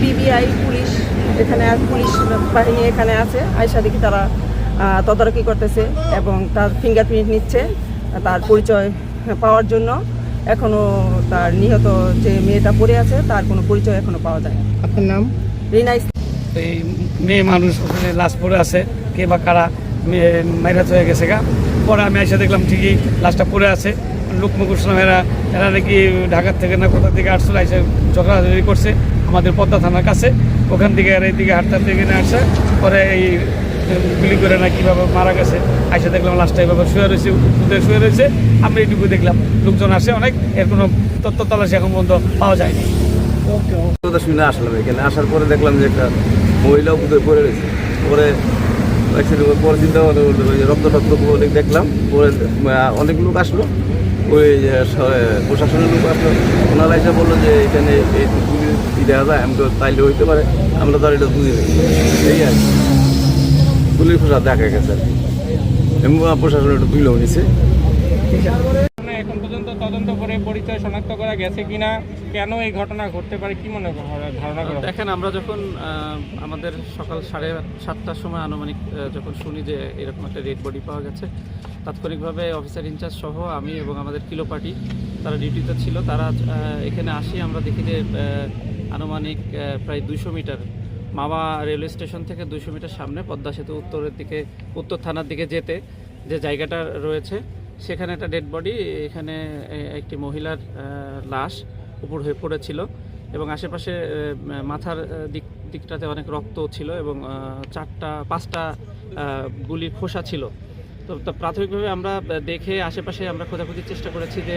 PBI police এখানে আর police বাহিনী এখানে আছে। আয়সা দেখি তারা তদারকি করতেছে এবং তার ফিঙ্গারপ্রিন্ট নিচ্ছে তার পরিচয় পাওয়ার জন্য। এখনও তার নিহত যে মেয়েটা পড়ে আছে তার কোনো পরিচয় এখনও পাওয়া যায় আপনার নাম? রিনা ইসলাম এই মেয়ে মানুষ ওখানে লাশ পড়ে আছে কে বা কারা মেয়ে মাইরাত হয়ে গেছে গা। পরে আমি এসে দেখলাম ঠিকই লাশটা পড়ে আছে। লোকমুখ শুনলাম এরা এরা নাকি ঢাকার থেকে না কোথা থেকে আসছিল, এসে ঝগড়াঝড়ি করছে আমাদের পদ্মা থানার কাছে। ওখান থেকে আর এইদিকে হাঁটতে হাঁটতে এখানে আসছে পরে এই গুলি করে না কীভাবে মারা গেছে এসে দেখলাম লাশটা এভাবে শুয়ে রয়েছে উঠে শুয়ে রয়েছে। আমরা এইটুকু দেখলাম, লোকজন আসে অনেক, এর কোনো তথ্য তলাশি এখন পর্যন্ত পাওয়া যায়নি। শুনে আসলাম এখানে, আসার পরে দেখলাম যে একটা মহিলা উপরে পড়ে রয়েছে। পরে পরে চিন্তা রক্ত টক্ত অনেক দেখলাম, পরে অনেক লোক আসলো। ওই প্রশাসনের লোক আপনার ওনারা এসে বলল যে, এখানে এই ই দেখা যায়, আমি তো তাইলে হইতে পারে, আমরা তো আর এটা বুঝি না। এই আর পুলিশ প্রশাসন দেখা গেছে আর কি। প্রশাসন একটু তুলেও নিছে মানে এখন পর্যন্ত তদন্ত করে পরিচয় শনাক্ত করা গেছে কিনা, কেন এই ঘটনা ঘটতে পারে, কি মনে ধারণা করা? দেখেন, আমরা যখন আমাদের সকাল সাড়ে সাতটার সময় আনুমানিক যখন শুনি যে এরকম একটা ডেড বডি পাওয়া গেছে, তাৎক্ষণিকভাবে অফিসার ইনচার্জ সহ আমি এবং আমাদের কিলো পার্টি, তারা ডিউটিতে ছিল, তারা এখানে আসি, আমরা দেখি যে আনুমানিক প্রায় দুইশো মিটার, মামা রেলওয়ে স্টেশন থেকে দুইশো মিটার সামনে পদ্মা সেতু উত্তরের দিকে, উত্তর থানার দিকে যেতে, যে জায়গাটা রয়েছে সেখানে একটা ডেড বডি এখানে একটি মহিলার লাশ উপর হয়ে পড়েছিল এবং আশেপাশে মাথার দিক, দিকটাতে অনেক রক্ত ছিল এবং চারটা, পাঁচটা গুলির খোসা ছিল। তো প্রাথমিকভাবে আমরা দেখে আশেপাশে আমরা খোঁজাখুঁজির চেষ্টা করেছি যে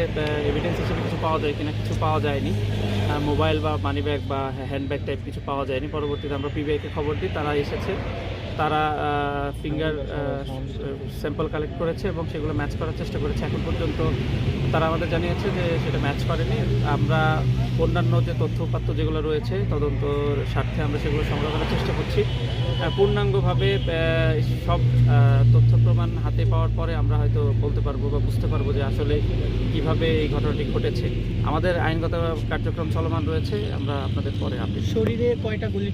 এভিডেন্স হিসেবে কিছু পাওয়া যায় কিনা, কিছু পাওয়া যায়নি। মোবাইল বা মানি ব্যাগ বা হ্যান্ডব্যাগ টাইপ কিছু পাওয়া যায়নি। পরবর্তীতে আমরা পিবিআইকে খবর দিই, তারা এসেছে। তারা ফিঙ্গার স্যাম্পল কালেক্ট করেছে এবং সেগুলো ম্যাচ করার চেষ্টা করেছে। এখন পর্যন্ত তারা আমাদের জানিয়েছে যে সেটা ম্যাচ করেনি। আমরা অন্যান্য যে তথ্য উপাত্ত যেগুলো রয়েছে, তদন্তর স্বার্থে আমরা সেগুলো সংগ্রহ করার চেষ্টা করছি। পূর্ণাঙ্গভাবে সব তথ্য প্রমাণ হাতে পাওয়ার পরে আমরা হয়তো বলতে পারব বা বুঝতে পারব যে আসলে কীভাবে এই ঘটনাটি ঘটেছে। আমাদের আইনগত কার্যক্রম চলমান রয়েছে। আমরা আপনাদের পরে আপডেট শরীরে কয়টা গুলি